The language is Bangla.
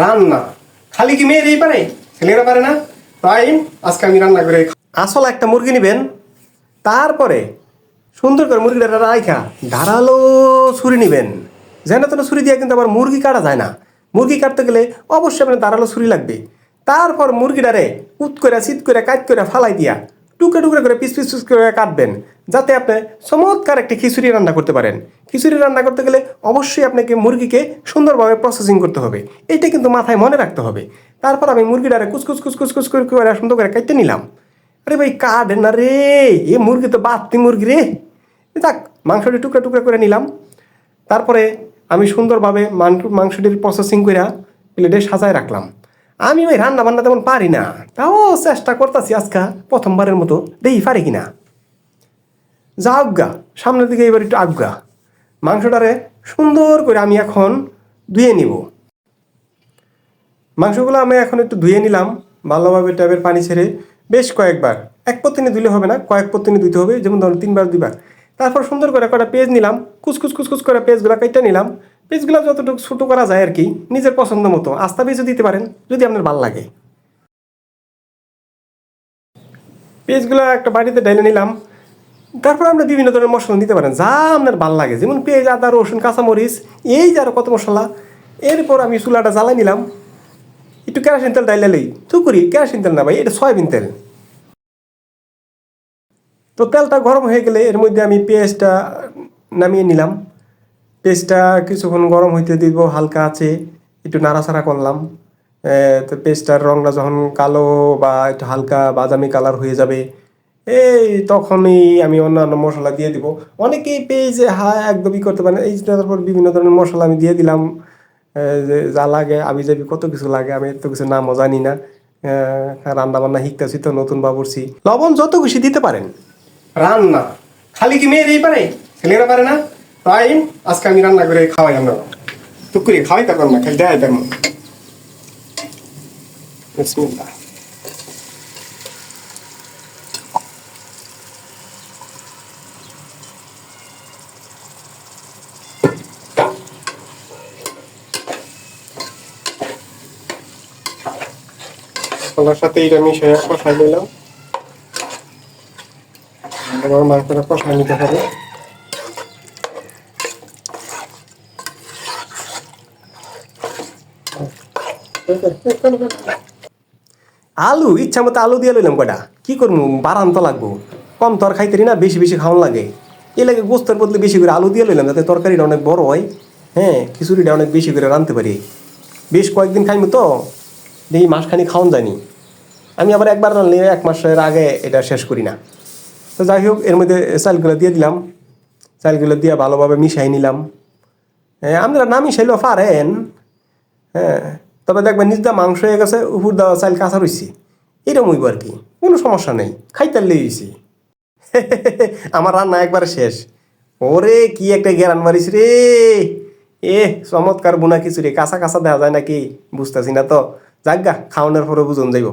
রান্না। খালি কি মেয়েরই পারে? ছেলেরা পারে না? তাই আজকে আমি রান্না করে আসল একটা মুরগি নেবেন, তারপরে সুন্দর করে মুরগিটা রাইখা ধারালো ছুরি নেবেন। যেন তেন ছুরি দিয়ে কিন্তু আবার মুরগি কাটা যায় না। মুরগি কাটতে গেলে অবশ্যই আপনার ধারালো ছুরি লাগবে। তারপর মুরগিটারে উত করে চিত করে কাট করে ফালাই দিয়া টুকরে টুকরে করে পিস পিস পিস করে কাটবেন। যাতে আপনি চমৎকার একটি খিচুড়ি রান্না করতে পারেন। খিচুড়ি রান্না করতে গেলে অবশ্যই আপনাকে মুরগিকে সুন্দরভাবে প্রসেসিং করতে হবে। এইটা কিন্তু মাথায় মনে রাখতে হবে। তারপর আমি মুরগিটারে কুচকুচ কুচকুচ কুচকুচ করে সুন্দর করে কাটতে নিলাম। আরে ভাই কাটে না রে। এ মুরগি তো বাত্তি মুরগি রে। যাক, মাংসটি টুকরা টুকরা করে নিলাম। তারপরে আমি সুন্দরভাবে মাংস- মাংসটির প্রসেসিং করে প্লেটে সাজায় রাখলাম। আমি ওই রান্না বান্না তেমন পারি না। তাও চেষ্টা করতেছি আজকা প্রথমবারের মতো। দেখি পারি কিনা। যা আজ্ঞা সামনের দিকে এবার একটু আজ্ঞা মাংসটারে সুন্দর করে আমি এখন ধুয়ে নিব। মাংসগুলো আমি এখন একটু ধুয়ে নিলাম, ভালোভাবে ট্যাবের পানি ছেড়ে বেশ কয়েকবার। এক পত্তিনি ধুলে হবে না, কয়েক পত্তিনি ধুতে হবে, যেমন ধরুন তিনবার, দুইবার। তারপর সুন্দর করে কটা পেজ নিলাম, কুচকুচ কুচকুচ করে পেজগুলো কেটে নিলাম। পেজগুলো যতটুকু ছোটো করা যায় আর কি নিজের পছন্দ মতো। আস্তা পেজও দিতে পারেন, যদি আপনার ভালো লাগে। পেজগুলো একটা বাড়িতে ডাইলে নিলাম তারপর আমরা বিভিন্ন ধরনের মশলা দিতে পারেন, যা আপনার ভালো লাগে। যেমন পেঁয়াজ, আদা, রসুন, কাঁচামরিচ, এই যে আরও কত মশলা। এরপর আমি চুলাটা জ্বালাই নিলাম। একটু কেরাসিন তেল ডাইলেই তো করি, কেরাসিন তেল না ভাই, এটা সয়াবিন তেল। তো তেলটা গরম হয়ে গেলে এর মধ্যে আমি পেঁয়াজটা নামিয়ে নিলাম। পেঁয়াজটা কিছুক্ষণ গরম হইতে দিব, হালকা আছে, একটু নাড়াচাড়া করলাম। তো পেঁয়াজটার রংটা যখন কালো বা একটু হালকা বাদামি কালার হয়ে যাবে এই তখনই আমি অন্যান্য মশলা দিয়ে দিব। অনেকেই পেঁয়াজে হা একদমই করতে পারে এই তারপর বিভিন্ন ধরনের মশলা আমি দিয়ে দিলাম। যে যা লাগে, আমি যাবি কত কিছু লাগে, আমি এত কিছু নামও জানি না। রান্না বান্না শিখতেছি তো, নতুন বাবুরছি লবণ যত খুশি দিতে পারেন। রান্না। খালি কি মেয়েরই পারে? ছেলেরা পারে না? তাই আজকে আমি রান্না করে খাওয়াই আমরা। টুক করে খাওয়াই তারপর না খালি দেয় তেমন। বিসমিল্লাহ। মশলার সাথে এটা মিশিয়ে কষাই নিলাম। এবার মাংসটা কষাই নিতে হবে। আলু, ইচ্ছা মতো আলু দিয়ে লইলাম কটা কি করব? বারান তো লাগবো। কম তর খাইতে না বেশি বেশি খাওয়ান লাগে। এই লাগে গোস্তের বদলে বেশি করে আলু দিয়ে লইলাম, যাতে তরকারিটা অনেক বড় হয়। হ্যাঁ খিচুড়িটা অনেক বেশি করে রাঁধতে পারি। বেশ কয়েকদিন খাইমু তো। দেখি মাসখানি খাওয়ান যায়নি। আমি আবার একবার রানলে এক মাসের আগে এটা শেষ করি না। তো যাই হোক, এর মধ্যে চালগুলো দিয়ে দিলাম। চালগুলো দিয়ে ভালোভাবে মিশাই নিলাম। হ্যাঁ আপনারা না মিশাইলেও পারেন। হ্যাঁ তবে দেখবেন নিজ দা মাংস হয়ে গেছে, উপর দেওয়া চাল কাঁচা রয়েছে এরকম হইব আর কি, কোনো সমস্যা নেই খাইতে লেগেছি আমার রান্না একবার শেষ। ওরে, কি একটা গেরান মারিস রে। এ চমৎকার বুনা খিচুড়ি, কাঁচা কাঁচা দেওয়া যায় নাকি, বুঝতেছি না তো। যাক গা খাওয়ানোর পরে বুঝুন যাইব।